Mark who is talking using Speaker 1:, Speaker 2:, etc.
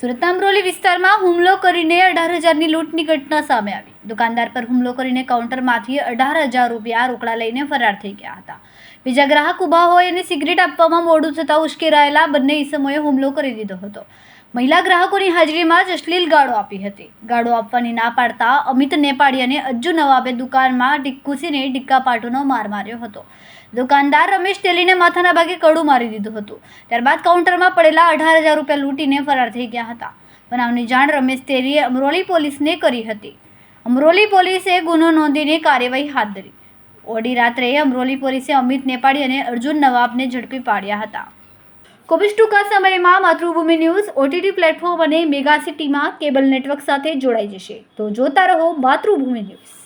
Speaker 1: સુરતના અમરોલી વિસ્તારમાં હુમલો કરીને અઢાર હજારની લૂંટની ઘટના સામે આવી. દુકાનદાર પર હુમલો કરીને કાઉન્ટરમાંથી અઢાર હજાર રૂપિયા રોકડા લઈને ફરાર થઈ ગયા હતા. બીજા ગ્રાહક ઊભા હોય અને સિગરેટ આપવામાં મોડું થતાં ઉશ્કેરાયેલા બંને ઈસમોએ હુમલો કરી દીધો હતો. મહિલા ગ્રાહકોની હાજરીમાં જ અશ્લીલ ગાળો આપી હતી. ગાળો આપવાની ના પાડતા અમિત નેપાળી અને અજ્જુ નવાબે દુકાનમાં ઘૂસીને ડિક્કા પાટોનો માર માર્યો હતો. દુકાનદાર રમેશ તેલીને માથાના ભાગે કડું મારી દીધું હતું. ત્યારબાદ કાઉન્ટરમાં પડેલા અઢાર હજાર રૂપિયા લૂંટીને ફરાર થઈ ગયા હતા. બનાવની જાણ રમેશ તેરીએ અમરોલી પોલીસને કરી હતી. અમરોલી પોલીસે ગુનો નોંધીને કાર્યવાહી હાથ ધરી. ઓડી રાત્રે અમરોલી પોલીસે અમિત નેપાળી અને અર્જુન નવાબને ઝડપી પાડ્યા હતા. કોવિડ ટૂંકા સમયમાં માતૃભૂમિ ન્યૂઝ, ઓટીટી પ્લેટફોર્મ અને મેગા સિટીમાં કેબલ નેટવર્ક સાથે જોડાઈ જશે. તો જોતા રહો માતૃભૂમિ ન્યૂઝ.